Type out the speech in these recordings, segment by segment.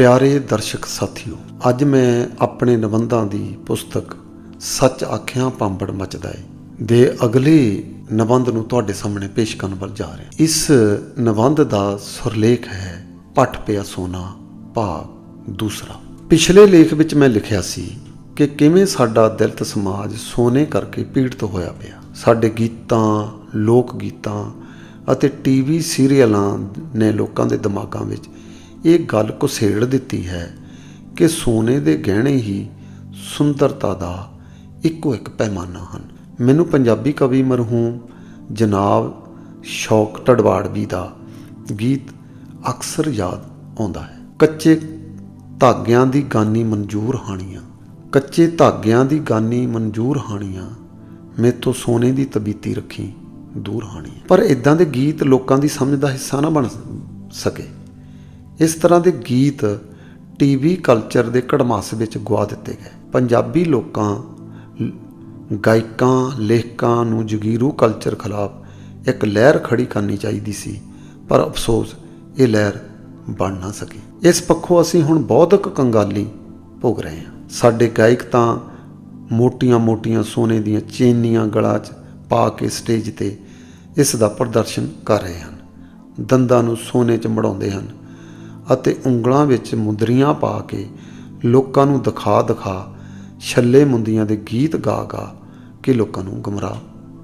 ਪਿਆਰੇ ਦਰਸ਼ਕ ਸਾਥੀਓ, ਅੱਜ ਮੈਂ ਆਪਣੇ ਨਿਬੰਧਾਂ ਦੀ ਪੁਸਤਕ ਸੱਚ ਆਖਿਆਂ ਪਾਂਬੜ ਮਚਦਾ ਏ, ਦੇ ਅਗਲੇ ਨਿਬੰਧ ਨੂੰ ਤੁਹਾਡੇ ਸਾਹਮਣੇ ਪੇਸ਼ ਕਰਨ ਵੱਲ ਜਾ ਰਿਹਾ। ਇਸ ਨਿਬੰਧ ਦਾ ਸੁਰਲੇਖ ਹੈ, ਪੱਟ ਪਿਆ ਸੋਨਾ, ਭਾਗ ਦੂਸਰਾ। ਪਿਛਲੇ ਲੇਖ ਵਿੱਚ ਮੈਂ ਲਿਖਿਆ ਸੀ ਕਿ ਕਿਵੇਂ ਸਾਡਾ ਦਲਿਤ ਸਮਾਜ ਸੋਨੇ ਕਰਕੇ ਪੀੜਤ ਹੋਇਆ ਪਿਆ। ਸਾਡੇ ਗੀਤਾਂ, ਲੋਕ ਗੀਤਾਂ ਅਤੇ ਟੀਵੀ ਸੀਰੀਅਲਾਂ ਨੇ ਲੋਕਾਂ ਦੇ ਦਿਮਾਗਾਂ ਵਿੱਚ ਇਹ ਗੱਲ ਕੁਸੇੜ ਦਿੱਤੀ ਹੈ ਕਿ ਸੋਨੇ ਦੇ ਗਹਿਣੇ ਹੀ ਸੁੰਦਰਤਾ ਦਾ ਇੱਕੋ ਇੱਕ ਪੈਮਾਨਾ ਹਨ। ਮੈਨੂੰ ਪੰਜਾਬੀ ਕਵੀ ਮਰਹੂਮ ਜਨਾਬ ਸ਼ੌਕ ਟੜਵਾੜਵੀ ਦਾ ਗੀਤ ਅਕਸਰ ਯਾਦ ਆਉਂਦਾ ਹੈ। ਕੱਚੇ ਧਾਗਿਆਂ ਦੀ ਗਾਨੀ ਮਨਜ਼ੂਰ ਹਾਣੀਆਂ, ਕੱਚੇ ਧਾਗਿਆਂ ਦੀ ਗਾਨੀ ਮਨਜ਼ੂਰ ਹਾਣੀਆਂ ਮੇਤੋਂ ਸੋਨੇ ਦੀ ਤਬੀਤੀ ਰੱਖੀ ਦੂਰ ਹਾਣੀ ਪਰ ਇਦਾਂ ਦੇ ਗੀਤ ਲੋਕਾਂ ਦੀ ਸਮਝ ਦਾ ਹਿੱਸਾ ਨਾ ਬਣ ਸਕੇ। ਇਸ ਤਰ੍ਹਾਂ ਦੇ ਗੀਤ ਟੀਵੀ ਕਲਚਰ ਦੇ ਕੜਮਾਸ ਵਿੱਚ ਗਵਾ ਦਿੱਤੇ ਗਏ। ਪੰਜਾਬੀ ਲੋਕਾਂ, ਗਾਇਕਾਂ, ਲੇਖਕਾਂ ਨੂੰ ਜਗੀਰੂ ਕਲਚਰ ਖਿਲਾਫ ਇੱਕ ਲਹਿਰ ਖੜੀ ਕਰਨੀ ਚਾਹੀਦੀ ਸੀ, ਪਰ ਅਫਸੋਸ, ਇਹ ਲਹਿਰ ਬਣ ਨਾ ਸਕੀ। ਇਸ ਪੱਖੋਂ ਅਸੀਂ ਹੁਣ ਬੌਧਿਕ ਕੰਗਾਲੀ ਭੋਗ ਰਹੇ ਹਾਂ। ਸਾਡੇ ਗਾਇਕ ਤਾਂ ਮੋਟੀਆਂ-ਮੋਟੀਆਂ ਸੋਨੇ ਦੀਆਂ ਚੇਨੀਆਂ ਗਲਾਂ 'ਚ ਪਾ ਕੇ ਸਟੇਜ ਤੇ ਇਸ ਦਾ ਪ੍ਰਦਰਸ਼ਨ ਕਰ ਰਹੇ ਹਨ। ਦੰਦਾਂ ਨੂੰ ਸੋਨੇ 'ਚ ਮੜਾਉਂਦੇ ਹਨ। ਅਤੇ ਉਂਗਲਾਂ ਵਿੱਚ ਮੁੰਦਰੀਆਂ ਪਾ ਕੇ ਲੋਕਾਂ ਨੂੰ ਦਿਖਾ ਦਿਖਾ ਛੱਲੇ ਮੁੰਦੀਆਂ ਦੇ ਗੀਤ ਗਾ ਗਾ ਕੇ ਲੋਕਾਂ ਨੂੰ ਗੁੰਮਰਾਹ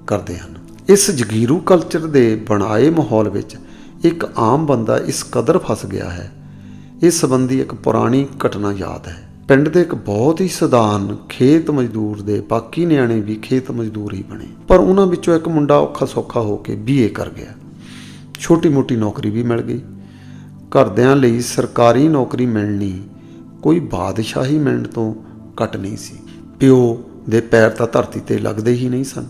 ਕਰਦੇ ਹਨ। ਇਸ ਜਗੀਰੂ ਕਲਚਰ ਦੇ ਬਣਾਏ ਮਾਹੌਲ ਵਿੱਚ ਇੱਕ ਆਮ ਬੰਦਾ ਇਸ ਕਦਰ ਫਸ ਗਿਆ ਹੈ। ਇਸ ਸੰਬੰਧੀ ਇੱਕ ਪੁਰਾਣੀ ਘਟਨਾ ਯਾਦ ਹੈ। ਪਿੰਡ ਦੇ ਇੱਕ ਬਹੁਤ ਹੀ ਸਧਾਰਨ ਖੇਤ ਮਜ਼ਦੂਰ ਦੇ ਬਾਕੀ ਨਿਆਣੇ ਵੀ ਖੇਤ ਮਜ਼ਦੂਰ ਹੀ ਬਣੇ। ਪਰ ਉਹਨਾਂ ਵਿੱਚੋਂ ਇੱਕ ਮੁੰਡਾ ਔਖਾ ਸੌਖਾ ਹੋ ਕੇ ਬੀਏ ਕਰ ਗਿਆ। ਛੋਟੀ ਮੋਟੀ ਨੌਕਰੀ ਵੀ ਮਿਲ ਗਈ। ਘਰਦਿਆਂ ਲਈ ਸਰਕਾਰੀ ਨੌਕਰੀ ਮਿਲਣੀ ਕੋਈ ਬਾਦਸ਼ਾਹੀ ਮਿਲਣ ਤੋਂ ਘੱਟ ਨਹੀਂ ਸੀ। ਪਿਓ ਦੇ ਪੈਰ ਤਾਂ ਧਰਤੀ ਤੇ ਲੱਗਦੇ ਹੀ ਨਹੀਂ ਸਨ।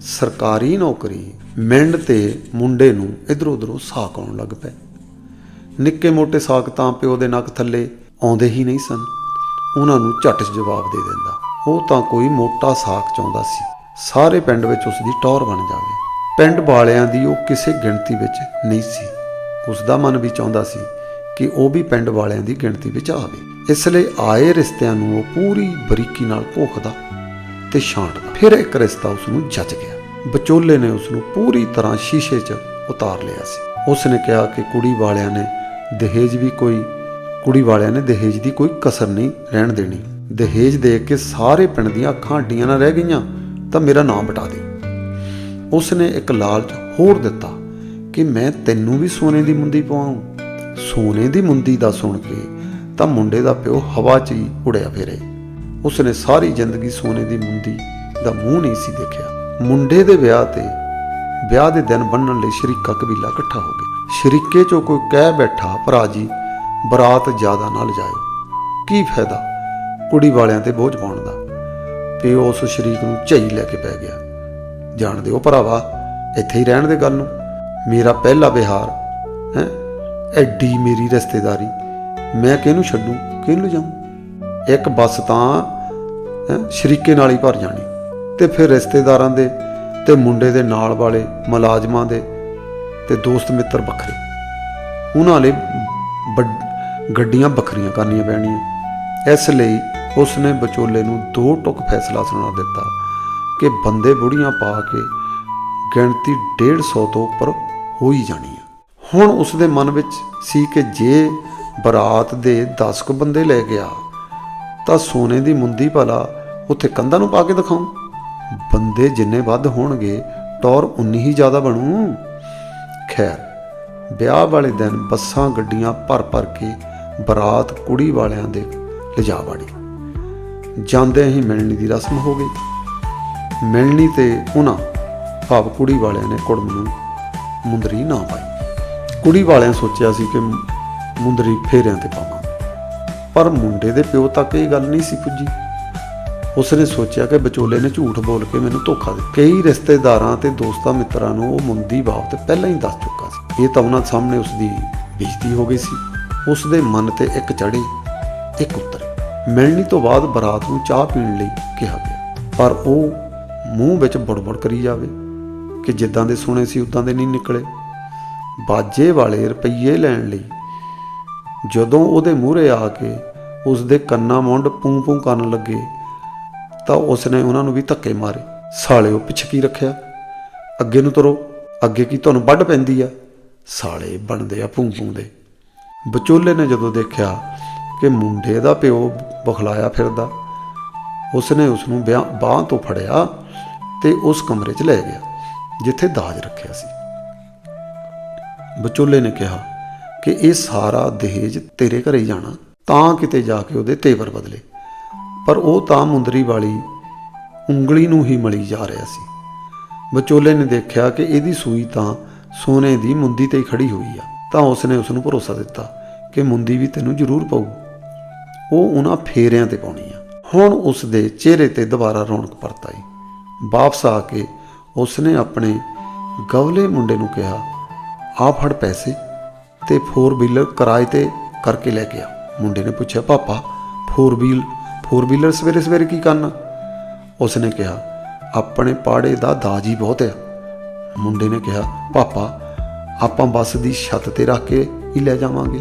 ਸਰਕਾਰੀ ਨੌਕਰੀ ਮਿਲਣ ਤੇ ਮੁੰਡੇ ਨੂੰ ਇਧਰੋਂ ਉਧਰੋਂ ਸਾਕ ਆਉਣ ਲੱਗ ਪਏ। ਨਿੱਕੇ ਮੋਟੇ ਸਾਕ ਤਾਂ ਪਿਓ ਦੇ ਨੱਕ ਥੱਲੇ ਆਉਂਦੇ ਹੀ ਨਹੀਂ ਸਨ। ਉਹਨਾਂ ਨੂੰ ਝੱਟ ਜਵਾਬ ਦੇ ਦਿੰਦਾ, ਉਹ ਤਾਂ ਕੋਈ ਮੋਟਾ ਸਾਕ ਚਾਹੁੰਦਾ ਸੀ। ਸਾਰੇ ਪਿੰਡ ਵਿੱਚ ਉਸ ਦੀ ਟੌਰ ਬਣ ਜਾਵੇ। ਪਿੰਡ ਵਾਲਿਆਂ ਦੀ ਉਹ ਕਿਸੇ ਗਿਣਤੀ ਵਿੱਚ ਨਹੀਂ ਸੀ। ਉਸ ਦਾ ਮਨ ਵੀ ਚਾਹੁੰਦਾ ਸੀ ਕਿ ਉਹ ਵੀ ਪਿੰਡ ਵਾਲਿਆਂ ਦੀ ਗਿਣਤੀ ਵਿੱਚ ਆਵੇ। ਇਸ ਲਈ ਆਏ ਰਿਸ਼ਤਿਆਂ ਨੂੰ ਉਹ ਪੂਰੀ ਬਰੀਕੀ ਨਾਲ ਘੋਖਦਾ ਤੇ ਛਾਂਟਦਾ। ਫਿਰ ਇੱਕ ਰਿਸ਼ਤਾ ਉਸ ਨੂੰ ਜੱਜ ਗਿਆ। ਵਿਚੋਲੇ ਨੇ ਉਸ ਨੂੰ ਪੂਰੀ ਤਰ੍ਹਾਂ ਸ਼ੀਸ਼ੇ 'ਚ ਉਤਾਰ ਲਿਆ ਸੀ। ਉਸ ਨੇ ਕਿਹਾ ਕਿ ਕੁੜੀ ਵਾਲਿਆਂ ਨੇ ਦਹੇਜ ਵੀ ਕੋਈ, ਕੁੜੀ ਵਾਲਿਆਂ ਨੇ ਦਹੇਜ ਦੀ ਕੋਈ ਕਸਰ ਨਹੀਂ ਰਹਿਣ ਦੇਣੀ। ਦਹੇਜ ਦੇ ਕੇ ਸਾਰੇ ਪਿੰਡ ਦੀਆਂ ਅੱਖਾਂ ਅੱਡੀਆਂ ਨਾ ਰਹਿ ਗਈਆਂ, ਤਾਂ ਮੇਰਾ ਨਾਮ ਬਟਾ ਦੇ। ਉਸ ਨੇ ਇੱਕ ਲਾਲਚ ਹੋਰ ਦਿੱਤਾ ਕਿ ਮੈਂ ਤੈਨੂੰ ਵੀ ਸੋਨੇ ਦੀ ਮੁੰਦੀ ਪਵਾਉਂ। ਸੋਨੇ ਦੀ ਮੁੰਦੀ ਦਾ ਸੁਣ ਕੇ ਤਾਂ ਮੁੰਡੇ ਦਾ ਪਿਓ ਹਵਾ 'ਚ ਹੀ ਉੜਿਆ ਫਿਰੇ। ਉਸਨੇ ਸਾਰੀ ਜ਼ਿੰਦਗੀ ਸੋਨੇ ਦੀ ਮੁੰਦੀ ਦਾ ਮੂੰਹ ਨਹੀਂ ਸੀ ਦੇਖਿਆ। ਮੁੰਡੇ ਦੇ ਵਿਆਹ ਤੇ, ਵਿਆਹ ਦੇ ਦਿਨ ਬੰਨਣ ਲਈ ਸ਼ਰੀਕਾ ਕਬੀਲਾ ਇਕੱਠਾ ਹੋ ਗਿਆ। ਸ਼ਰੀਕੇ 'ਚੋਂ ਕੋਈ ਕਹਿ ਬੈਠਾ, ਭਰਾ ਜੀ, ਬਰਾਤ ਜ਼ਿਆਦਾ ਨਾ ਲਿਜਾਇਓ। ਕੀ ਫਾਇਦਾ? ਕੁੜੀ ਵਾਲਿਆਂ ਤੇ ਬੋਝ ਪਾਉਣ ਦਾ। ਪਿਓ ਉਸ ਸ਼ਰੀਕ ਨੂੰ ਝਈ ਲੈ ਕੇ ਪੈ ਗਿਆ। ਜਾਣ ਦਿਓ ਭਰਾਵਾ, ਇੱਥੇ ਹੀ ਰਹਿਣ ਦੇ ਗੱਲ ਨੂੰ। ਮੇਰਾ ਪਹਿਲਾ ਵਿਹਾਰ, ਹੈ? ਐਡੀ ਮੇਰੀ ਰਿਸ਼ਤੇਦਾਰੀ। ਮੈਂ ਕਿਹਨੂੰ ਛੱਡੂ? ਕਿਹਨੂੰ ਜਾਊਂ ਇੱਕ ਬੱਸ ਤਾਂ ਸ਼ਰੀਕੇ ਨਾਲ ਹੀ ਭਰ ਜਾਣੀ। ਤੇ ਫਿਰ ਰਿਸ਼ਤੇਦਾਰਾਂ ਦੇ ਤੇ ਮੁੰਡੇ ਦੇ ਨਾਲ ਵਾਲੇ, ਮੁਲਾਜ਼ਮਾਂ ਦੇ ਤੇ ਦੋਸਤ ਮਿੱਤਰ ਵੱਖਰੇ। ਉਹਨਾਂ ਲਈ ਵੱਡ- ਗੱਡੀਆਂ ਵੱਖਰੀਆਂ ਕਰਨੀਆਂ ਪੈਣੀਆਂ। ਇਸ ਲਈ ਉਸ ਨੇ ਵਿਚੋਲੇ ਨੂੰ ਦੋ ਟੁਕ ਫੈਸਲਾ ਸੁਣਾ ਦਿੱਤਾ ਕਿ ਬੰਦੇ ਬੁੜੀਆਂ ਪਾ ਕੇ ਗਿਣਤੀ 150 ਤੋਂ ਉੱਪਰ ਹੋ ਹੀ ਜਾਣੀ ਆ। ਹੁਣ ਉਸ ਦੇ ਮਨ ਵਿੱਚ ਸੀ ਕਿ ਜੇ ਬਰਾਤ ਦੇ 10 ਕੁ ਬੰਦੇ ਲੈ ਗਿਆ, ਤਾਂ ਸੋਨੇ ਦੀ ਮੁੰਦੀ ਭਲਾ ਉੱਥੇ ਕੰਧਾਂ ਨੂੰ ਪਾ ਕੇ ਦਿਖਾਉਂ। ਬੰਦੇ ਜਿੰਨੇ ਵੱਧ ਹੋਣਗੇ, ਟੌਰ ਉਨੀ ਹੀ ਜ਼ਿਆਦਾ ਬਣੂ। ਖੈਰ, ਵਿਆਹ ਵਾਲੇ ਦਿਨ ਬੱਸਾਂ, ਗੱਡੀਆਂ ਭਰ ਭਰ ਕੇ ਬਰਾਤ ਕੁੜੀ ਵਾਲਿਆਂ ਦੇ ਲਿਜਾ ਵੜੀ। ਜਾਂਦੇ ਹੀ ਮਿਲਣੀ ਦੀ ਰਸਮ ਹੋ ਗਈ। ਮਿਲਣੀ ਤੇ ਉਹਨਾਂ ਭਾਵ ਕੁੜੀ ਵਾਲਿਆਂ ਨੇ ਕੁੜਮ ਨੂੰ ਮੁੰਦਰੀ ਨਾ ਪਾਈ। ਕੁੜੀ ਵਾਲਿਆਂ ਸੋਚਿਆ ਸੀ ਕਿ ਮੁੰਦਰੀ ਫੇਰਿਆਂ ਤੇ ਪਾਵਾਂ। ਪਰ ਮੁੰਡੇ ਦੇ ਪਿਓ ਤੱਕ ਇਹ ਗੱਲ ਨਹੀਂ ਸੀ ਪੁੱਜੀ। ਉਸਨੇ ਸੋਚਿਆ ਕਿ ਵਿਚੋਲੇ ਨੇ ਝੂਠ ਬੋਲ ਕੇ ਮੈਨੂੰ ਧੋਖਾ ਦਿੱਤਾ ਕਈ ਰਿਸ਼ਤੇਦਾਰਾਂ ਤੇ ਦੋਸਤਾਂ ਮਿੱਤਰਾਂ ਨੂੰ ਉਹ ਮੁੰਦੀ ਬਾਬਤ ਪਹਿਲਾਂ ਹੀ ਦੱਸ ਚੁੱਕਾ ਸੀ। ਇਹ ਤਾਂ ਉਹਨਾਂ ਸਾਹਮਣੇ ਉਸ ਦੀ ਬੇਇੱਜ਼ਤੀ ਹੋ ਗਈ ਸੀ। ਉਸ ਦੇ ਮਨ ਤੇ ਇੱਕ ਚੜੀ ਇੱਕ ਉਤਰੇ। ਮਿਲਣੀ ਤੋਂ ਬਾਅਦ ਬਰਾਤ ਨੂੰ ਚਾਹ ਪੀਣ ਲਈ ਕਿਹਾ ਗਿਆ। ਪਰ ਉਹ ਮੂੰਹ ਵਿੱਚ ਬੜਬੜ ਕਰੀ ਜਾਵੇ। ਕਿ ਜਿੱਦਾਂ ਦੇ ਸੁਣੇ ਸੀ, ਉਦਾਂ ਦੇ ਨਹੀਂ ਨਿਕਲੇ। ਬਾਜੇ ਵਾਲੇ ਰੁਪਈਏ ਲੈਣ ਲਈ ਜਦੋਂ ਉਹਦੇ ਮੂਹਰੇ ਆ ਕੇ ਉਸ ਦੇ ਕੰਨਾਂ ਮੁੰਡ ਪੂੰ ਪੂੰ ਕਰਨ ਲੱਗੇ, ਤਾਂ ਉਸਨੇ ਉਹਨਾਂ ਨੂੰ ਵੀ ਧੱਕੇ ਮਾਰੇ। ਸਾਲਿਓ, ਪਿੱਛੇ ਕੀ ਰੱਖਿਆ? ਅੱਗੇ ਨੂੰ ਤੁਰੋ, ਅੱਗੇ ਕੀ ਤੁਹਾਨੂੰ ਵੱਢ ਪੈਂਦੀ ਆ? ਸਾਲੇ ਬਣਦੇ ਆ ਪੂੰ ਪੂੰ ਦੇ। ਵਿਚੋਲੇ ਨੇ ਜਦੋਂ ਦੇਖਿਆ ਕਿ ਮੁੰਡੇ ਦਾ ਪਿਓ ਬਖਲਾਇਆ ਫਿਰਦਾ, ਉਸਨੇ ਉਸ ਨੂੰ ਬਾਹ ਤੋਂ ਫੜਿਆ ਤੇ ਉਸ ਕਮਰੇ 'ਚ ਲੈ ਗਿਆ। ਜਿੱਥੇ ਦਾਜ ਰੱਖਿਆ ਸੀ। ਵਿਚੋਲੇ ਨੇ ਕਿਹਾ ਕਿ ਇਹ ਸਾਰਾ ਦਹੇਜ ਤੇਰੇ ਘਰੇ ਜਾਣਾ, ਤਾਂ ਕਿਤੇ ਜਾ ਕੇ ਉਹਦੇ ਤੇਵਰ ਬਦਲੇ। ਪਰ ਉਹ ਤਾਂ ਮੁੰਦਰੀ ਵਾਲੀ ਉਂਗਲੀ ਨੂੰ ਹੀ ਮਲੀ ਜਾ ਰਿਹਾ ਸੀ। ਵਿਚੋਲੇ ਨੇ ਦੇਖਿਆ ਕਿ ਇਹਦੀ ਸੂਈ ਤਾਂ ਸੋਨੇ ਦੀ ਮੁੰਦੀ ਤੇ ਖੜੀ ਹੋਈ ਆ, ਤਾਂ ਉਸਨੇ ਉਸ ਨੂੰ ਭਰੋਸਾ ਦਿੱਤਾ ਕਿ ਮੁੰਦੀ ਵੀ ਤੈਨੂੰ ਜ਼ਰੂਰ ਪਊ। ਉਹ ਉਹਨਾਂ ਫੇਰਿਆਂ ਤੇ ਪਾਉਣੀ ਆ। ਹੁਣ ਉਸ ਦੇ ਚਿਹਰੇ ਤੇ ਦੁਬਾਰਾ ਰੌਣਕ ਪਰਤ ਆਈ। ਵਾਪਸ ਆ ਕੇ ਉਸਨੇ ਆਪਣੇ ਗਵਲੇ ਮੁੰਡੇ ਨੂੰ ਕਿਹਾ ਆ ਫੜ ਪੈਸੇ ਤੇ ਫੋਰ ਵੀਲਰ ਕਿਰਾਏ ਤੇ ਕਰਕੇ ਲੈ ਕੇ ਆ। ਮੁੰਡੇ ਨੇ ਪੁੱਛਿਆ, ਪਾਪਾ ਫੋਰ ਵੀਲ ਫੋਰ ਵੀਲਰ ਸਵੇਰੇ ਸਵੇਰੇ ਕੀ ਕਰਨਾ? ਉਸਨੇ ਕਿਹਾ, ਆਪਣੇ ਪਾੜੇ ਦਾ ਦਾਜ ਹੀ ਬਹੁਤ ਆ। ਮੁੰਡੇ ਨੇ ਕਿਹਾ, ਪਾਪਾ, ਆਪਾਂ ਬੱਸ ਦੀ ਛੱਤ ਤੇ ਰੱਖ ਕੇ ਹੀ ਲੈ ਜਾਵਾਂਗੇ।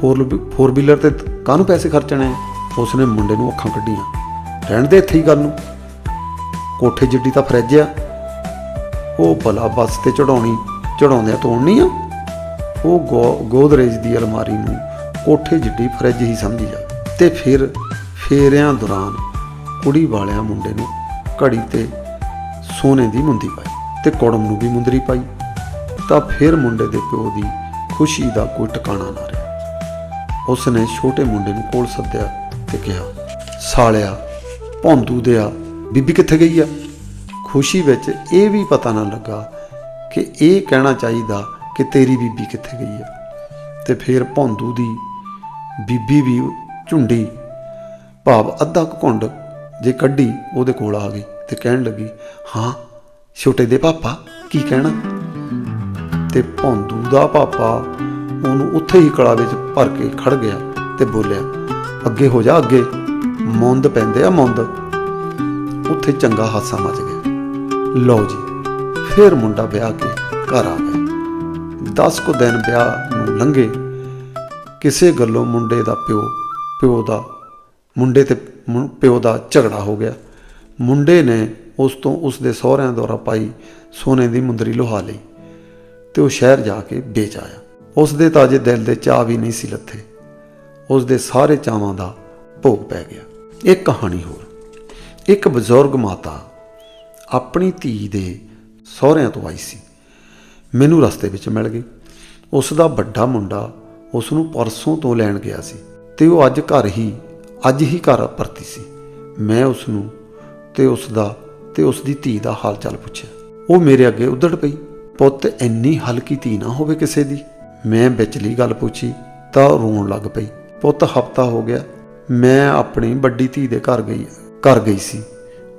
4 4 ਵੀਲਰ ਤੇ ਕਾਹਨੂੰ ਪੈਸੇ ਖਰਚਣੇ ਆ? ਉਸਨੇ ਮੁੰਡੇ ਨੂੰ ਅੱਖਾਂ ਕੱਢੀਆਂ, ਰਹਿਣ ਦੇ ਇੱਥੇ ਹੀ ਗੱਲ ਨੂੰ ਕੋਠੇ ਜਿੱਡੀ ਤਾਂ ਫਰਿੱਜ ਆ ਉਹ ਭਲਾ ਬੱਸ ਤੇ ਚੜਾਉਣੀ ਚੜਾਉਂਦਿਆਂ ਤੋੜਨੀ ਆ। ਉਹ ਗੋ- ਗੋਦਰੇਜ ਦੀ ਅਲਮਾਰੀ ਨੂੰ ਕੋਠੇ ਜਿੱਡੀ ਫਰਿੱਜ ਹੀ ਸਮਝੀ ਜਾ। ਤੇ ਫਿਰ ਫੇਰਿਆਂ ਦੌਰਾਨ ਕੁੜੀ ਵਾਲਿਆਂ ਮੁੰਡੇ ਨੂੰ ਘੜੀ ਤੇ ਸੋਨੇ ਦੀ ਮੁੰਦੀ ਪਾਈ ਤੇ ਕੋੜਮ ਨੂੰ ਵੀ ਮੁੰਦਰੀ ਪਾਈ। ਤਾਂ ਫਿਰ ਮੁੰਡੇ ਦੇ ਪਿਓ ਦੀ ਖੁਸ਼ੀ ਦਾ ਕੋਈ ਟਿਕਾਣਾ ਨਾ ਰਿਹਾ। ਉਸ ਨੇ ਛੋਟੇ ਮੁੰਡੇ ਨੂੰ ਕੋਲ ਸੱਦਿਆ ਤੇ ਕਿਹਾ, ਸਾਲਿਆ, ਭੌਂਦੂ ਦਿਆ, ਬੀਬੀ ਕਿੱਥੇ ਗਈ ਆ? ਖੁਸ਼ੀ ਵਿੱਚ ਇਹ ਵੀ ਪਤਾ ਨਾ ਲੱਗਾ ਕਿ ਇਹ ਕਹਿਣਾ ਚਾਹੀਦਾ ਕਿ ਤੇਰੀ ਬੀਬੀ ਕਿੱਥੇ ਗਈ ਆ। ਤੇ ਫਿਰ ਭੌਂਦੂ ਦੀ ਬੀਬੀ ਵੀ ਝੁੰਡੀ। ਭਾਵ ਅੱਧਾ ਘੁੰਡ ਜੇ ਕੱਢੀ, ਉਹਦੇ ਕੋਲ ਆ ਗਈ ਤੇ ਕਹਿਣ ਲੱਗੀ, ਹਾਂ, ਛੋਟੇ ਦੇ ਪਾਪਾ, ਕੀ ਕਹਿਣਾ? ਤੇ ਭੌਂਦੂ ਦਾ ਪਾਪਾ ਉਹਨੂੰ ਉੱਥੇ ਹੀ ਕਲਾ ਵਿੱਚ ਭਰ ਕੇ ਖੜ ਗਿਆ ਤੇ ਬੋਲਿਆ, ਅੱਗੇ ਹੋ ਜਾ ਅੱਗੇ, ਮੁੰਦ ਪੈਂਦੇ ਆ ਮੁੰਦ। ਉੱਥੇ ਚੰਗਾ ਹਾਸਾ ਮਚ ਗਿਆ। ਲਓ ਜੀ, ਫਿਰ ਮੁੰਡਾ ਵਿਆਹ ਕੇ ਘਰ ਆ ਗਿਆ। 10 ਕੁ ਦਿਨ ਵਿਆਹ ਨੂੰ ਲੰਘੇ, ਕਿਸੇ ਗੱਲੋਂ ਮੁੰਡੇ ਦਾ ਪਿਓ ਪਿਓ ਦਾ, ਮੁੰਡੇ ਤੇ ਪਿਓ ਦਾ ਝਗੜਾ ਹੋ ਗਿਆ। ਮੁੰਡੇ ਨੇ ਉਸ ਤੋਂ ਉਸ ਦੇ ਸਹੁਰਿਆਂ ਦੁਆਰਾ ਪਾਈ ਸੋਨੇ ਦੀ ਮੁੰਦਰੀ ਲੋਹਾ ਲਈ ਤੇ ਉਹ ਸ਼ਹਿਰ ਜਾ ਕੇ ਵੇਚ ਆਇਆ। ਉਸ ਦੇ ਤਾਜੇ ਦਿਲ ਦੇ ਚਾਹ ਵੀ ਨਹੀਂ ਸੀ ਲੱਥੇ। ਉਸ ਦੇ ਸਾਰੇ ਚਾਵਾਂ ਦਾ ਭੋਗ ਪੈ ਗਿਆ। ਇੱਕ ਕਹਾਣੀ ਹੋਰ। ਇੱਕ ਬਜ਼ੁਰਗ ਮਾਤਾ ਆਪਣੀ ਧੀ ਦੇ ਸਹੁਰਿਆਂ ਤੋਂ ਆਈ ਸੀ। ਮੈਨੂੰ ਰਸਤੇ ਵਿੱਚ ਮਿਲ ਗਈ। ਉਸ ਦਾ ਵੱਡਾ ਮੁੰਡਾ ਉਸ ਨੂੰ ਪਰਸੋਂ ਤੋਂ ਲੈਣ ਗਿਆ ਸੀ ਤੇ ਉਹ ਅੱਜ ਘਰ ਹੀ, ਅੱਜ ਹੀ ਘਰ ਪਰਤੀ ਸੀ। ਮੈਂ ਉਸ ਨੂੰ ਤੇ ਉਸ ਦਾ ਤੇ ਉਸ ਦੀ ਧੀ ਦਾ ਹਾਲ ਚਾਲ ਪੁੱਛਿਆ। ਉਹ ਮੇਰੇ ਅੱਗੇ ਉਧੜ ਪਈ। ਪੁੱਤ, ਇੰਨੀ ਹਲਕੀ ਧੀ ਨਾ ਹੋਵੇ ਕਿਸੇ ਦੀ। ਮੈਂ ਵਿਚਲੀ ਗੱਲ ਪੁੱਛੀ ਤਾਂ ਉਹ ਰੋਣ ਲੱਗ ਪਈ। ਪੁੱਤ, ਹਫਤਾ ਹੋ ਗਿਆ। ਮੈਂ ਆਪਣੀ ਵੱਡੀ ਧੀ ਦੇ ਘਰ ਗਈ ਘਰ ਗਈ ਸੀ।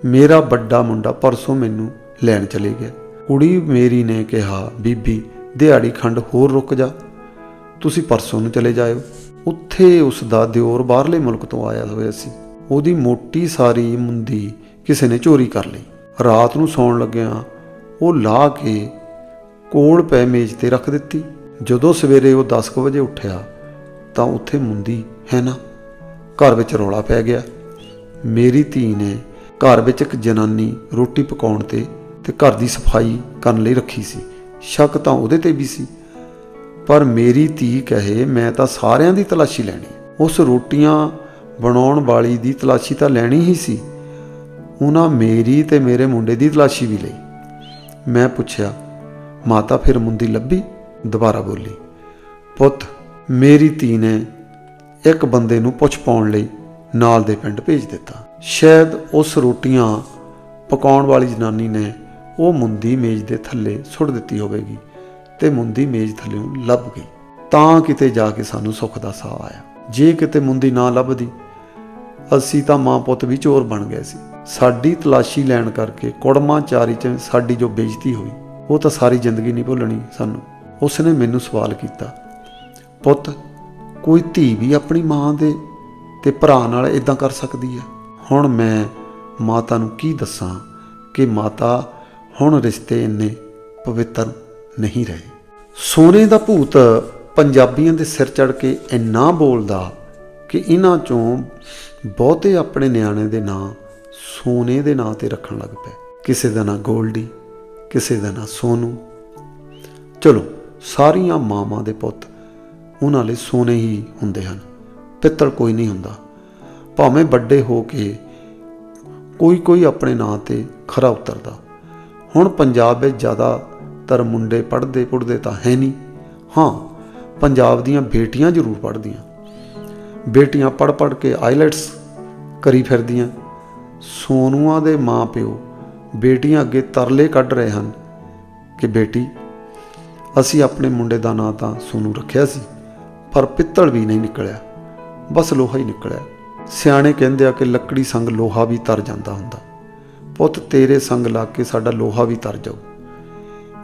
ਮੇਰਾ ਵੱਡਾ ਮੁੰਡਾ ਪਰਸੋਂ ਮੈਨੂੰ ਲੈਣ ਚਲੇ ਗਿਆ। ਕੁੜੀ ਮੇਰੀ ਨੇ ਕਿਹਾ, ਬੀਬੀ, ਦਿਹਾੜੀ ਖੰਡ ਹੋਰ ਰੁਕ ਜਾ। ਤੁਸੀਂ ਪਰਸੋਂ ਨੂੰ ਚਲੇ ਜਾਇਓ। ਉੱਥੇ ਉਸ ਦਾ ਦਿਓਰ ਬਾਹਰਲੇ ਮੁਲਕ ਤੋਂ ਆਇਆ ਹੋਇਆ ਸੀ। ਉਹਦੀ ਮੋਟੀ ਸਾਰੀ ਮੁੰਦੀ ਕਿਸੇ ਨੇ ਚੋਰੀ ਕਰ ਲਈ। ਰਾਤ ਨੂੰ ਸੌਣ ਲੱਗਿਆ ਉਹ ਲਾ ਕੇ ਕੋਲ ਪੈ ਮੇਜ਼ ਤੇ ਰੱਖ ਦਿੱਤੀ। ਜਦੋਂ ਸਵੇਰੇ ਉਹ 10 ਕੁ ਵਜੇ ਉੱਠਿਆ, ਤਾਂ ਉੱਥੇ ਮੁੰਦੀ ਹੈ ਨਾ, ਘਰ ਵਿੱਚ ਰੌਲਾ ਪੈ ਗਿਆ। ਮੇਰੀ ਧੀ ਨੇ ਘਰ ਵਿੱਚ ਇੱਕ ਜਨਾਨੀ ਰੋਟੀ ਪਕਾਉਣ ਤੇ ਤੇ ਘਰ ਦੀ ਸਫ਼ਾਈ ਕਰਨ ਲਈ ਰੱਖੀ ਸੀ। ਸ਼ੱਕ ਤਾਂ ਉਹਦੇ ਤੇ ਵੀ ਸੀ। ਪਰ ਮੇਰੀ ਧੀ ਕਹੇ, ਮੈਂ ਤਾਂ ਸਾਰਿਆਂ ਦੀ ਤਲਾਸ਼ੀ ਲੈਣੀ। ਉਸ ਰੋਟੀਆਂ ਬਣਾਉਣ ਵਾਲੀ ਦੀ ਤਲਾਸ਼ੀ ਤਾਂ ਲੈਣੀ ਹੀ ਸੀ। ਉਹਨਾਂ ਮੇਰੀ ਤੇ ਮੇਰੇ ਮੁੰਡੇ ਦੀ ਤਲਾਸ਼ੀ ਵੀ ਲਈ। ਮੈਂ ਪੁੱਛਿਆ, ਮਾਤਾ ਫਿਰ ਮੁੰਦੀ ਲੱਭੀ? ਦੁਬਾਰਾ ਬੋਲੀ, ਪੁੱਤ, ਮੇਰੀ ਧੀ ਨੇ ਇੱਕ ਬੰਦੇ ਨੂੰ ਪੁੱਛ ਪਾਉਣ ਲਈ ਨਾਲ ਦੇ ਪਿੰਡ ਭੇਜ ਦਿੱਤਾ। ਸ਼ਾਇਦ ਉਸ ਰੋਟੀਆਂ ਪਕਾਉਣ ਵਾਲੀ ਜਨਾਨੀ ਨੇ ਉਹ ਮੁੰਦੀ ਮੇਜ਼ ਦੇ ਥੱਲੇ ਸੁੱਟ ਦਿੱਤੀ ਹੋਵੇਗੀ ਤੇ ਮੁੰਦੀ ਮੇਜ਼ ਥੱਲੇੋਂ ਲੱਭ ਗਈ। ਤਾਂ ਕਿਤੇ ਜਾ ਕੇ ਸਾਨੂੰ ਸੁੱਖ ਦਾ ਸਾਹ ਆਇਆ। ਜੇ ਕਿਤੇ ਮੁੰਦੀ ਨਾ ਲੱਭਦੀ, ਅਸੀਂ ਤਾਂ ਮਾਂ ਪੁੱਤ ਵੀ ਚੋਰ ਬਣ ਗਏ ਸੀ। ਸਾਡੀ ਤਲਾਸ਼ੀ ਲੈਣ ਕਰਕੇ ਕੁੜਮਾ ਚਾਰੀ ਚ ਸਾਡੀ ਜੋ ਬੇਇੱਜ਼ਤੀ ਹੋਈ, ਉਹ ਤਾਂ ਸਾਰੀ ਜ਼ਿੰਦਗੀ ਨਹੀਂ ਭੁੱਲਣੀ ਸਾਨੂੰ। ਉਸਨੇ ਮੈਨੂੰ ਸਵਾਲ ਕੀਤਾ, ਪੁੱਤ, ਕੋਈ ਧੀ ਵੀ ਆਪਣੀ ਮਾਂ ਦੇ ਤੇ ਭਰਾ ਨਾਲ ਇਦਾਂ ਕਰ ਸਕਦੀ ਹੈ? ਹੁਣ ਮੈਂ ਮਾਤਾ ਨੂੰ ਕੀ ਦੱਸਾਂ ਕਿ ਮਾਤਾ ਹੁਣ ਰਿਸ਼ਤੇ ਇੰਨੇ ਪਵਿੱਤਰ ਨਹੀਂ ਰਹੇ। ਸੋਨੇ ਦਾ ਭੂਤ ਪੰਜਾਬੀਆਂ ਦੇ ਸਿਰ ਚੜ ਕੇ ਇੰਨਾ ਬੋਲਦਾ ਕਿ ਇਹਨਾਂ ਚੋਂ ਬਹੁਤੇ ਆਪਣੇ ਨਿਆਣੇ ਦੇ ਨਾਂ ਸੋਨੇ ਦੇ ਨਾਂ ਤੇ ਰੱਖਣ ਲੱਗ ਪਏ। ਕਿਸੇ ਦਾ ਨਾਂ ਗੋਲਡੀ, ਕਿਸੇ ਦਾ ਨਾਂ ਸੋਨੂ। ਚਲੋ, ਸਾਰੀਆਂ ਮਾਵਾਂ ਦੇ ਪੁੱਤ ਉਹਨਾਂ ਲਈ ਸੋਨੇ ਹੀ ਹੁੰਦੇ ਹਨ, ਪਿੱਤਲ ਕੋਈ ਨਹੀਂ ਹੁੰਦਾ। ਭਾਵੇਂ ਵੱਡੇ ਹੋ ਕੇ ਕੋਈ ਕੋਈ ਆਪਣੇ ਨਾਂ ਤੇ ਖਰਾ ਉਤਰਦਾ। ਹੁਣ ਪੰਜਾਬ ਵਿੱਚ ਜ਼ਿਆਦਾਤਰ ਮੁੰਡੇ ਪੜ੍ਹਦੇ ਪੜ੍ਹਦੇ ਤਾਂ ਹੈ ਨਹੀਂ। ਹਾਂ, ਪੰਜਾਬ ਦੀਆਂ ਬੇਟੀਆਂ ਜ਼ਰੂਰ ਪੜ੍ਹਦੀਆਂ। ਬੇਟੀਆਂ ਪੜ੍ਹ ਪੜ੍ਹ ਕੇ ਆਈਲੈਟਸ ਕਰੀ ਫਿਰਦੀਆਂ। ਸੋਨੂਆਂ ਦੇ ਮਾਪਿਓ ਬੇਟੀਆਂ ਅੱਗੇ ਤਰਲੇ ਕੱਢ ਰਹੇ ਹਨ ਕਿ ਬੇਟੀ, ਅਸੀਂ ਆਪਣੇ ਮੁੰਡੇ ਦਾ ਨਾਂ ਤਾਂ ਸੋਨੂ ਰੱਖਿਆ ਸੀ, ਪਰ ਪਿੱਤਲ ਵੀ ਨਹੀਂ ਨਿਕਲਿਆ। ਬਸ ਲੋਹਾ ਹੀ ਨਿਕਲਿਆ। ਸਿਆਣੇ ਕਹਿੰਦੇ ਆ ਕਿ ਲੱਕੜੀ ਸੰਗ ਲੋਹਾ ਵੀ ਤਰ ਜਾਂਦਾ ਹੁੰਦਾ। ਪੁੱਤ, ਤੇਰੇ ਸੰਗ ਲੱਗ ਕੇ ਸਾਡਾ ਲੋਹਾ ਵੀ ਤਰ ਜਾਊ।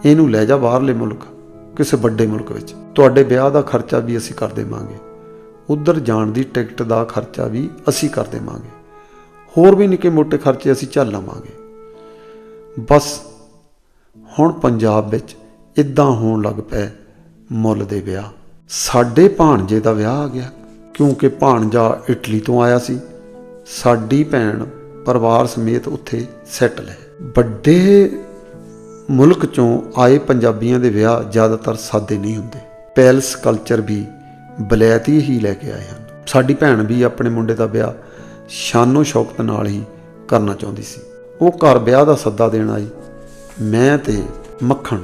ਇਹਨੂੰ ਲੈ ਜਾ ਬਾਹਰਲੇ ਮੁਲਕ, ਕਿਸੇ ਵੱਡੇ ਮੁਲਕ ਵਿੱਚ। ਤੁਹਾਡੇ ਵਿਆਹ ਦਾ ਖਰਚਾ ਵੀ ਅਸੀਂ ਕਰ ਦੇਵਾਂਗੇ। ਉੱਧਰ ਜਾਣ ਦੀ ਟਿਕਟ ਦਾ ਖਰਚਾ ਵੀ ਅਸੀਂ ਕਰ ਦੇਵਾਂਗੇ। ਹੋਰ ਵੀ ਨਿੱਕੇ ਮੋਟੇ ਖਰਚੇ ਅਸੀਂ ਝੱਲ ਲਵਾਂਗੇ। ਬਸ, ਹੁਣ ਪੰਜਾਬ ਵਿੱਚ ਇਦਾਂ ਹੋਣ ਲੱਗ ਪਏ ਮੁੱਲ ਦੇ ਵਿਆਹ। ਸਾਡੇ ਭਾਣਜੇ ਦਾ ਵਿਆਹ ਆ ਗਿਆ। ਕਿਉਂਕਿ ਭਾਣਜਾ ਇਟਲੀ ਤੋਂ ਆਇਆ ਸੀ, ਸਾਡੀ ਭੈਣ ਪਰਿਵਾਰ ਸਮੇਤ ਉੱਥੇ ਸੈਟਲ ਹੈ ਵੱਡੇ ਮੁਲਕ ਚੋਂ ਆਏ ਪੰਜਾਬੀਆਂ ਦੇ ਵਿਆਹ ਜ਼ਿਆਦਾਤਰ ਸਾਦੇ ਨਹੀਂ ਹੁੰਦੇ। ਪੈਲਸ ਕਲਚਰ ਵੀ ਬਲੈਤੀ ਹੀ ਲੈ ਕੇ ਆਏ ਹਨ। ਸਾਡੀ ਭੈਣ ਵੀ ਆਪਣੇ ਮੁੰਡੇ ਦਾ ਵਿਆਹ ਸ਼ਾਨੋ ਸ਼ੌਕਤ ਨਾਲ ਹੀ ਕਰਨਾ ਚਾਹੁੰਦੀ ਸੀ। ਉਹ ਘਰ ਵਿਆਹ ਦਾ ਸੱਦਾ ਦੇਣ ਆਈ। ਮੈਂ ਤੇ ਮੱਖਣ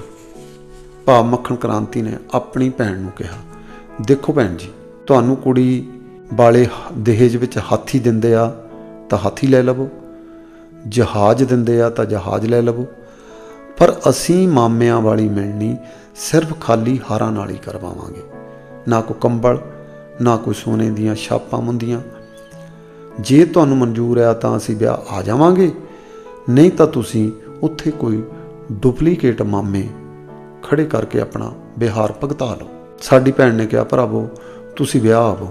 ਭਾ ਮੱਖਣ ਕ੍ਰਾਂਤੀ ਨੇ ਆਪਣੀ ਭੈਣ ਨੂੰ ਕਿਹਾ, ਦੇਖੋ ਭੈਣ ਜੀ ਤੁਹਾਨੂੰ ਕੁੜੀ ਵਾਲੇ ਹ- ਦਹੇਜ ਵਿੱਚ ਹਾਥੀ ਦਿੰਦੇ ਆ, ਤਾਂ ਹਾਥੀ ਲੈ ਲਵੋ। ਜਹਾਜ਼ ਦਿੰਦੇ ਆ, ਤਾਂ ਜਹਾਜ਼ ਲੈ ਲਵੋ। ਪਰ ਅਸੀਂ ਮਾਮਿਆਂ ਵਾਲੀ ਮਿਲਣੀ ਸਿਰਫ ਖਾਲੀ ਹਾਰਾਂ ਨਾਲ ਹੀ ਕਰਵਾਵਾਂਗੇ। ਨਾ ਕੋਈ ਕੰਬਲ, ਨਾ ਕੋਈ ਸੋਨੇ ਦੀਆਂ ਛਾਪਾਂ ਮੁੰਦੀਆਂ। ਜੇ ਤੁਹਾਨੂੰ ਮਨਜ਼ੂਰ ਆ ਤਾਂ ਅਸੀਂ ਵਿਆਹ ਆ ਜਾਵਾਂਗੇ। ਨਹੀਂ ਤਾਂ ਤੁਸੀਂ ਉੱਥੇ ਕੋਈ ਡੁਪਲੀਕੇਟ ਮਾਮੇ ਖੜੇ ਕਰਕੇ ਆਪਣਾ ਬਿਹਾਰ ਭਗਤਾ ਲਓ। ਸਾਡੀ ਭੈਣ ਨੇ ਕਿਹਾ, ਭਰਾਵੋ ਤੁਸੀਂ ਵਿਆਹ ਆਵੋ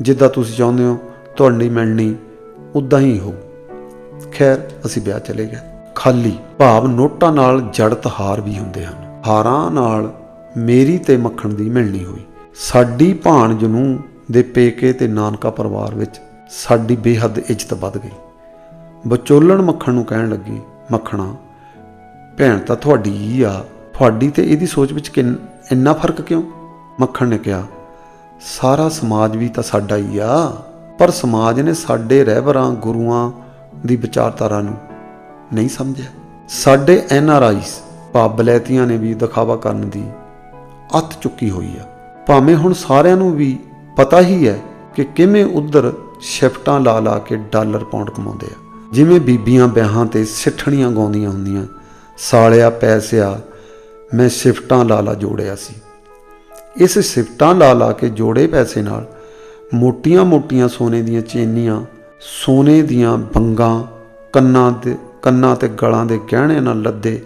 ਜਿੱਦਾਂ ਤੁਸੀਂ ਚਾਹੁੰਦੇ ਹੋ, ਤੁਹਾਡੀ ਮਿਲਣੀ ਉਦਾਂ ਹੀ ਹੋ ਖੈਰ, ਅਸੀਂ ਵਿਆਹ ਚਲੇ ਗਏ। ਖਾਲੀ ਭਾਵ ਨੋਟਾਂ ਨਾਲ ਜੜਤ ਹਾਰ ਵੀ ਹੁੰਦੇ ਹਨ। ਹਾਰਾਂ ਨਾਲ ਮੇਰੀ ਤੇ ਮੱਖਣ ਦੀ ਮਿਲਣੀ ਹੋਈ। ਸਾਡੀ ਭਾਣਜ ਨੂੰ ਦੇ ਪੇਕੇ ਤੇ ਨਾਨਕਾ ਪਰਿਵਾਰ ਵਿੱਚ ਸਾਡੀ ਬੇਹੱਦ ਇੱਜ਼ਤ ਵੱਧ ਗਈ। ਵਿਚੋਲਣ ਮੱਖਣ ਨੂੰ ਕਹਿਣ ਲੱਗੀ, ਮੱਖਣਾ, ਭੈਣ ਤਾਂ ਤੁਹਾਡੀ ਹੀ ਆ। ਤੁਹਾਡੀ ਤੇ ਇਹਦੀ ਸੋਚ ਵਿੱਚ ਕਿੰਨ- ਇੰਨਾ ਫ਼ਰਕ ਕਿਉਂ? ਮੱਖਣ ਨੇ ਕਿਹਾ ਸਾਰਾ ਸਮਾਜ ਵੀ ਤਾਂ ਸਾਡਾ ਹੀ ਆ। ਪਰ ਸਮਾਜ ਨੇ ਸਾਡੇ ਰਹਿਬਰਾਂ, ਗੁਰੂਆਂ ਦੀ ਵਿਚਾਰਧਾਰਾ ਨੂੰ ਨਹੀਂ ਸਮਝਿਆ। ਸਾਡੇ ਐਨ ਆਰ ਆਈਸ ਪਾਬਲੈਤੀਆਂ ਨੇ ਵੀ ਦਿਖਾਵਾ ਕਰਨ ਦੀ ਅੱਤ ਚੁੱਕੀ ਹੋਈ ਆ। ਭਾਵੇਂ ਹੁਣ ਸਾਰਿਆਂ ਨੂੰ ਵੀ ਪਤਾ ਹੀ ਹੈ ਕਿ ਕਿਵੇਂ ਉਧਰ ਸ਼ਿਫਟਾਂ ਲਾ ਲਾ ਕੇ ਡਾਲਰ ਪਾਉਂਡ ਕਮਾਉਂਦੇ ਆ। ਜਿਵੇਂ ਬੀਬੀਆਂ ਵਿਆਹਾਂ ਤੇ ਸਿੱਠਣੀਆਂ ਗਾਉਂਦੀਆਂ ਹੁੰਦੀਆਂ, ਸਾਲਿਆ ਪੈਸਿਆ ਮੈਂ ਸ਼ਿਫਟਾਂ ਲਾ ਲਾ ਜੋੜਿਆ ਸੀ। ਇਸ ਸਿਫਟਾਂ ਲਾ ਲਾ ਕੇ ਜੋੜੇ ਪੈਸੇ ਨਾਲ ਮੋਟੀਆਂ-ਮੋਟੀਆਂ ਸੋਨੇ ਦੀਆਂ ਚੇਨੀਆਂ, ਸੋਨੇ ਦੀਆਂ ਬੰਗਾਂ, ਕੰਨਾਂ ਤੇ ਕੰਨਾਂ ਤੇ ਗਲਾਂ ਦੇ ਗਹਿਣਿਆਂ ਨਾਲ ਲੱਦੇ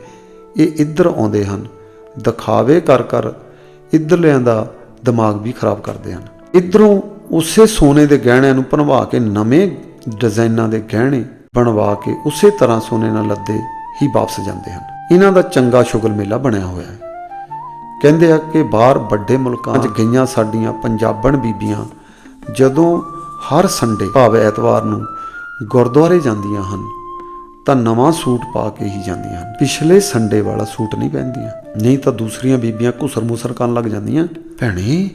ਇਹ ਇੱਧਰ ਆਉਂਦੇ ਹਨ, ਦਿਖਾਵੇ ਕਰ ਕਰ ਇੱਧਰਲਿਆਂ ਦਾ ਦਿਮਾਗ ਵੀ ਖਰਾਬ ਕਰਦੇ ਹਨ। ਇੱਧਰੋਂ ਉਸੇ ਸੋਨੇ ਦੇ ਗਹਿਣਿਆਂ ਨੂੰ ਭਨਵਾ ਕੇ ਨਵੇਂ ਡਿਜ਼ਾਈਨਾਂ ਦੇ ਗਹਿਣੇ ਬਣਵਾ ਕੇ ਉਸੇ ਤਰ੍ਹਾਂ ਸੋਨੇ ਨਾਲ ਲੱਦੇ ਹੀ ਵਾਪਸ ਜਾਂਦੇ ਹਨ। ਇਹਨਾਂ ਦਾ ਚੰਗਾ ਸ਼ੁਗਲ ਮੇਲਾ ਬਣਿਆ ਹੋਇਆ ਹੈ। ਕਹਿੰਦੇ ਆ ਕਿ ਬਾਹਰ ਵੱਡੇ ਮੁਲਕਾਂ 'ਚ ਗਈਆਂ ਸਾਡੀਆਂ ਪੰਜਾਬਣ ਬੀਬੀਆਂ ਜਦੋਂ ਹਰ ਸੰਡੇ ਭਾਵ ਐਤਵਾਰ ਨੂੰ ਗੁਰਦੁਆਰੇ ਜਾਂਦੀਆਂ ਹਨ, ਤਾਂ ਨਵਾਂ ਸੂਟ ਪਾ ਕੇ ਹੀ ਜਾਂਦੀਆਂ ਹਨ। ਪਿਛਲੇ ਸੰਡੇ ਵਾਲਾ ਸੂਟ ਨਹੀਂ ਪਹਿਨਦੀਆਂ, ਨਹੀਂ ਤਾਂ ਦੂਸਰੀਆਂ ਬੀਬੀਆਂ ਘੁਸਰ ਮੁਸਰ ਕਰਨ ਲੱਗ ਜਾਂਦੀਆਂ। ਭੈਣੇ,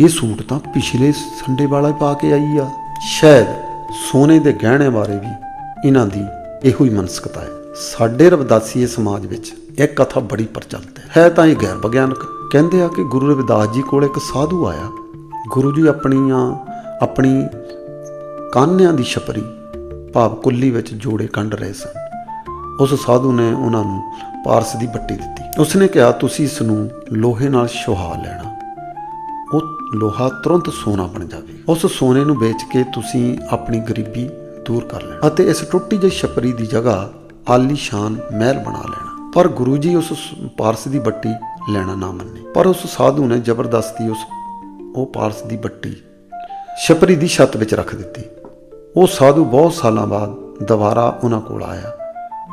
ਇਹ ਸੂਟ ਤਾਂ ਪਿਛਲੇ ਸੰਡੇ ਵਾਲਾ ਹੀ ਪਾ ਕੇ ਆਈ ਆ। ਸ਼ਾਇਦ ਸੋਨੇ ਦੇ ਗਹਿਣੇ ਬਾਰੇ ਵੀ ਇਹਨਾਂ ਦੀ ਇਹੋ ਹੀ ਮਨਸਕਤਾ ਹੈ। ਸਾਡੇ ਰਵਿਦਾਸੀਏ ਸਮਾਜ ਵਿੱਚ ਇੱਕ ਕਥਾ ਬੜੀ ਪ੍ਰਚਲਿਤ ਹੈ। ਹੈ ਤਾਂ ਇਹ ਗੈਰ ਵਿਗਿਆਨਕ। ਕਹਿੰਦੇ ਆ ਕਿ ਗੁਰੂ ਰਵਿਦਾਸ ਜੀ ਕੋਲ ਇੱਕ ਸਾਧੂ ਆਇਆ। ਗੁਰੂ ਜੀ ਆਪਣੀਆਂ, ਆਪਣੀ ਕਾਨਿਆਂ ਦੀ ਛਪਰੀ, ਭਾਵ ਕੁੱਲੀ ਵਿੱਚ ਜੋੜੇ ਕੰਢ ਰਹੇ ਸਨ। ਉਸ ਸਾਧੂ ਨੇ ਉਹਨਾਂ ਨੂੰ ਪਾਰਸ ਦੀ ਬੱਟੀ ਦਿੱਤੀ। ਉਸਨੇ ਕਿਹਾ, ਤੁਸੀਂ ਇਸ ਨੂੰ ਲੋਹੇ ਨਾਲ ਸੁਹਾ ਲੈਣਾ। ਉਹ ਲੋਹਾ ਤੁਰੰਤ ਸੋਨਾ ਬਣ ਜਾਵੇ। ਉਸ ਸੋਨੇ ਨੂੰ ਵੇਚ ਕੇ ਤੁਸੀਂ ਆਪਣੀ ਗਰੀਬੀ ਦੂਰ ਕਰ ਲੈਣਾ ਅਤੇ ਇਸ ਟੁੱਟੀ ਜਿਹੀ ਛਪਰੀ ਦੀ ਜਗ੍ਹਾ ਆਲੀਸ਼ਾਨ ਮਹਿਲ ਬਣਾ ਲੈਣਾ। ਪਰ ਗੁਰੂ ਜੀ ਉਸ ਪਾਰਸ ਦੀ ਬੱਟੀ ਲੈਣਾ ਨਾ ਮੰਨੇ। ਪਰ ਉਸ ਸਾਧੂ ਨੇ ਜ਼ਬਰਦਸਤੀ ਉਸ ਉਹ ਪਾਰਸ ਦੀ ਬੱਟੀ ਛਪਰੀ ਦੀ ਛੱਤ ਵਿੱਚ ਰੱਖ ਦਿੱਤੀ। ਉਹ ਸਾਧੂ ਬਹੁਤ ਸਾਲਾਂ ਬਾਅਦ ਦੁਬਾਰਾ ਉਹਨਾਂ ਕੋਲ ਆਇਆ।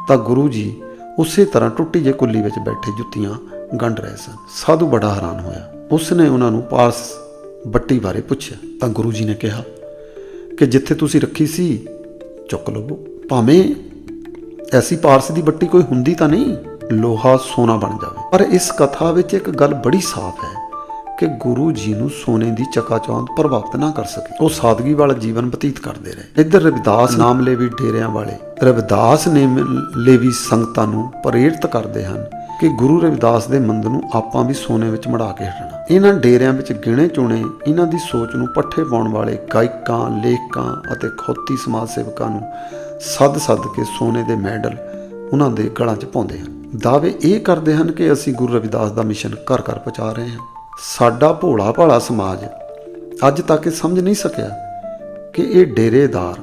ਤਾਂ ਗੁਰੂ ਜੀ ਉਸੇ ਤਰ੍ਹਾਂ ਟੁੱਟੀ ਜੇ ਕੁੱਲੀ ਵਿੱਚ ਬੈਠੇ ਜੁੱਤੀਆਂ ਗੰਢ ਰਹੇ ਸਨ। ਸਾਧੂ ਬੜਾ ਹੈਰਾਨ ਹੋਇਆ। ਉਸਨੇ ਉਹਨਾਂ ਨੂੰ ਪਾਰਸ ਬੱਟੀ ਬਾਰੇ ਪੁੱਛਿਆ। ਤਾਂ ਗੁਰੂ ਜੀ ਨੇ ਕਿਹਾ ਕਿ ਜਿੱਥੇ ਤੁਸੀਂ ਰੱਖੀ ਸੀ, ਚੁੱਕ ਲਵੋ। ਭਾਵੇਂ ਐਸੀ ਪਾਰਸ ਦੀ ਬੱਟੀ ਕੋਈ ਹੁੰਦੀ ਤਾਂ ਨਹੀਂ? ਲੋਹਾ ਸੋਨਾ ਬਣ ਜਾਵੇ। ਪਰ ਇਸ ਕਥਾ ਵਿੱਚ ਇੱਕ ਗੱਲ ਬੜੀ ਸਾਫ਼ ਹੈ ਕਿ ਗੁਰੂ ਜੀ ਨੂੰ ਸੋਨੇ ਦੀ ਚਕਾਚੌਂਧ ਪ੍ਰਭਾਵਿਤ ਨਾ ਕਰ ਸਕੇ। ਉਹ ਸਾਦਗੀ ਵਾਲਾ ਜੀਵਨ ਬਤੀਤ ਕਰਦੇ ਰਹੇ। ਇੱਧਰ ਰਵਿਦਾਸ ਨਾਮ ਲੇਵੀ ਡੇਰਿਆਂ ਵਾਲੇ, ਰਵਿਦਾਸ ਨੇ ਲੇਵੀ ਸੰਗਤਾਂ ਨੂੰ ਪ੍ਰੇਰਿਤ ਕਰਦੇ ਹਨ ਕਿ ਗੁਰੂ ਰਵਿਦਾਸ ਦੇ ਮੰਦਰ ਨੂੰ ਆਪਾਂ ਵੀ ਸੋਨੇ ਵਿੱਚ ਮੜਾ ਕੇ ਹਟਣਾ। ਇਹਨਾਂ ਡੇਰਿਆਂ ਵਿੱਚ ਗਿਣੇ ਚੁਣੇ ਇਹਨਾਂ ਦੀ ਸੋਚ ਨੂੰ ਪੱਠੇ ਪਾਉਣ ਵਾਲੇ ਗਾਇਕਾਂ, ਲੇਖਕਾਂ ਅਤੇ ਖੋਤੀ ਸਮਾਜ ਸੇਵਕਾਂ ਨੂੰ ਸੱਦ ਸੱਦ ਕੇ ਸੋਨੇ ਦੇ ਮੈਡਲ ਉਹਨਾਂ ਦੇ ਗਲਾਂ 'ਚ ਪਾਉਂਦੇ ਹਨ। ਦਾਅਵੇ ਇਹ ਕਰਦੇ ਹਨ ਕਿ ਅਸੀਂ ਗੁਰੂ ਰਵਿਦਾਸ ਦਾ ਮਿਸ਼ਨ ਘਰ ਘਰ ਪਹੁੰਚਾ ਰਹੇ ਹਾਂ। ਸਾਡਾ ਭੋਲਾ ਭਾਲਾ ਸਮਾਜ ਅੱਜ ਤੱਕ ਇਹ ਸਮਝ ਨਹੀਂ ਸਕਿਆ ਕਿ ਇਹ ਡੇਰੇਦਾਰ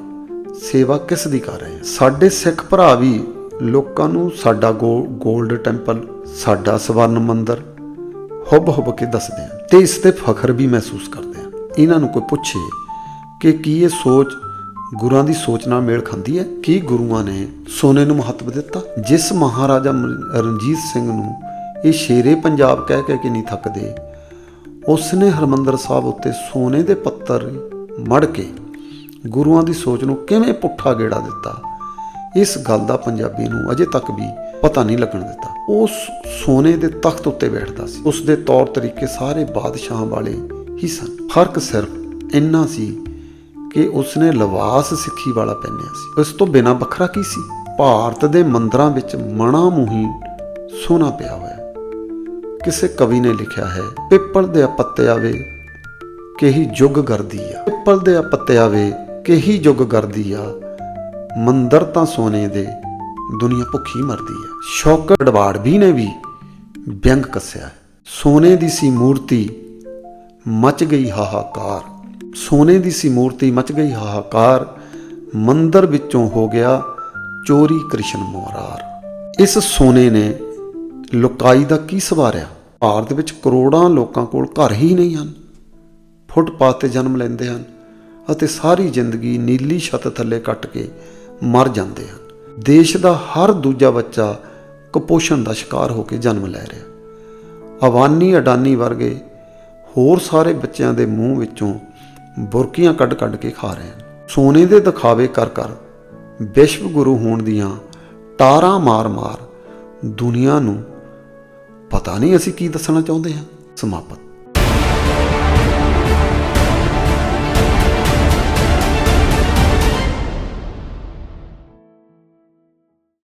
ਸੇਵਾ ਕਿਸ ਦੀ ਕਰ ਰਹੇ ਹਨ। ਸਾਡੇ ਸਿੱਖ ਭਰਾ ਵੀ ਲੋਕਾਂ ਨੂੰ ਸਾਡਾ ਗੋਲਡ ਟੈਂਪਲ, ਸਾਡਾ ਸਵਰਨ ਮੰਦਰ ਹੁੱਬ ਹੁੱਬ ਕੇ ਦੱਸਦੇ ਹਨ ਤੇ ਇਸ ਤੇ ਫਖਰ ਵੀ ਮਹਿਸੂਸ ਕਰਦੇ ਹਨ। ਇਹਨਾਂ ਨੂੰ ਕੋਈ ਪੁੱਛੇ ਕਿ ਕੀ ਇਹ ਸੋਚ ਗੁਰਾਂ ਦੀ ਸੋਚ ਨਾਲ ਮੇਲ ਖਾਂਦੀ ਹੈ। ਕੀ ਗੁਰੂਆਂ ਨੇ ਸੋਨੇ ਨੂੰ ਮਹੱਤਵ ਦਿੱਤਾ? ਜਿਸ ਮਹਾਰਾਜਾ ਰਣਜੀਤ ਸਿੰਘ ਨੂੰ ਇਹ ਸ਼ੇਰੇ ਪੰਜਾਬ ਕਹਿ ਕਹਿ ਕੇ ਨਹੀਂ ਥੱਕਦੇ ਉਸ ਨੇ ਹਰਮੰਦਰ ਸਾਹਿਬ ਉੱਤੇ ਸੋਨੇ ਦੇ ਪੱਤਰ ਮੜ ਕੇ ਗੁਰੂਆਂ ਦੀ ਸੋਚ ਨੂੰ ਕਿਵੇਂ ਪੁੱਠਾ ਗੇੜਾ ਦਿੱਤਾ? ਇਸ ਗੱਲ ਦਾ ਪੰਜਾਬੀ ਨੂੰ ਅਜੇ ਤੱਕ ਵੀ ਪਤਾ ਨਹੀਂ ਲੱਗਣ ਦਿੱਤਾ। ਉਹ ਸੋਨੇ ਦੇ ਤਖਤ ਉੱਤੇ ਬੈਠਦਾ ਸੀ। ਉਸ ਦੇ ਤੌਰ ਤਰੀਕੇ ਸਾਰੇ ਬਾਦਸ਼ਾਹਾਂ ਵਾਲੇ ਹੀ ਸਨ। ਫ਼ਰਕ ਸਿਰਫ ਇੰਨਾ ਸੀ ਕਿ ਉਸਨੇ ਲਿਬਾਸ ਸਿੱਖੀ ਵਾਲਾ ਪਹਿਨਿਆ ਸੀ। ਇਸ ਤੋਂ ਬਿਨਾਂ ਵੱਖਰਾ ਕੀ ਸੀ? ਭਾਰਤ ਦੇ ਮੰਦਰਾਂ ਵਿੱਚ ਮਣਾ ਮੁਹੀ ਸੋਨਾ ਪਿਆ ਹੋਇਆ। ਕਿਸੇ ਕਵੀ ਨੇ ਲਿਖਿਆ ਹੈ, ਪਿੱਪਲ ਦੇ ਪੱਤਿਆਂ ਵੇ ਕਹੀ ਜੁਗ ਕਰਦੀ ਆ। ਪਿੱਪਲ ਦੇ ਪੱਤਿਆਂ ਵੇ ਕਹੀ ਜੁਗ ਕਰਦੀ ਆ। ਮੰਦਰ ਤਾਂ ਸੋਨੇ ਦੇ, ਦੁਨੀਆ ਭੁੱਖੀ ਮਰਦੀ ਆ। ਸ਼ੌਕਤ ਡਵਾੜਵੀ ਨੇ ਵੀ ਵਿਅੰਗ ਕੱਸਿਆ ਹੈ। ਸੋਨੇ ਦੀ ਸੀ ਮੂਰਤੀ, ਮਚ ਗਈ ਹਾਹਾਕਾਰ। ਸੋਨੇ ਦੀ ਸੀ ਮੂਰਤੀ ਮਚ ਗਈ ਹਾਹਾਕਾਰ, ਮੰਦਰ ਵਿੱਚੋਂ ਹੋ ਗਿਆ ਚੋਰੀ ਕ੍ਰਿਸ਼ਨ ਮੋਰਾਰ। ਇਸ ਸੋਨੇ ਨੇ ਲੁਕਾਈ ਦਾ ਕੀ ਸਵਾਰਿਆ? ਭਾਰਤ ਵਿੱਚ ਕਰੋੜਾਂ ਲੋਕਾਂ ਕੋਲ ਘਰ ਹੀ ਨਹੀਂ ਹਨ। ਫੁੱਟਪਾਥ ਤੇ ਜਨਮ ਲੈਂਦੇ ਹਨ ਅਤੇ ਸਾਰੀ ਜ਼ਿੰਦਗੀ ਨੀਲੀ ਛੱਤ ਥੱਲੇ ਕੱਟ ਕੇ ਮਰ ਜਾਂਦੇ ਹਨ। ਦੇਸ਼ ਦਾ ਹਰ ਦੂਜਾ ਬੱਚਾ ਕੁਪੋਸ਼ਣ ਦਾ ਸ਼ਿਕਾਰ ਹੋ ਕੇ ਜਨਮ ਲੈ ਰਿਹਾ। ਅਵਾਨੀ ਅਡਾਨੀ ਵਰਗੇ ਹੋਰ ਸਾਰੇ ਬੱਚਿਆਂ ਦੇ ਮੂੰਹ ਵਿੱਚੋਂ ਬੁਰਕੀਆਂ ਕੱਢ ਕੱਢ ਕੇ ਖਾ ਰਹੇ ਹਨ। ਸੋਨੇ ਦੇ ਦਿਖਾਵੇ ਕਰ ਕਰ ਵਿਸ਼ਵ ਗੁਰੂ ਹੋਣ ਦੀਆਂ ਟਾਰਾਂ ਮਾਰ ਮਾਰ ਦੁਨੀਆ ਨੂੰ ਪਤਾ ਨਹੀਂ ਅਸੀਂ ਕੀ ਦੱਸਣਾ ਚਾਹੁੰਦੇ ਹਾਂ। ਸਮਾਪਤ।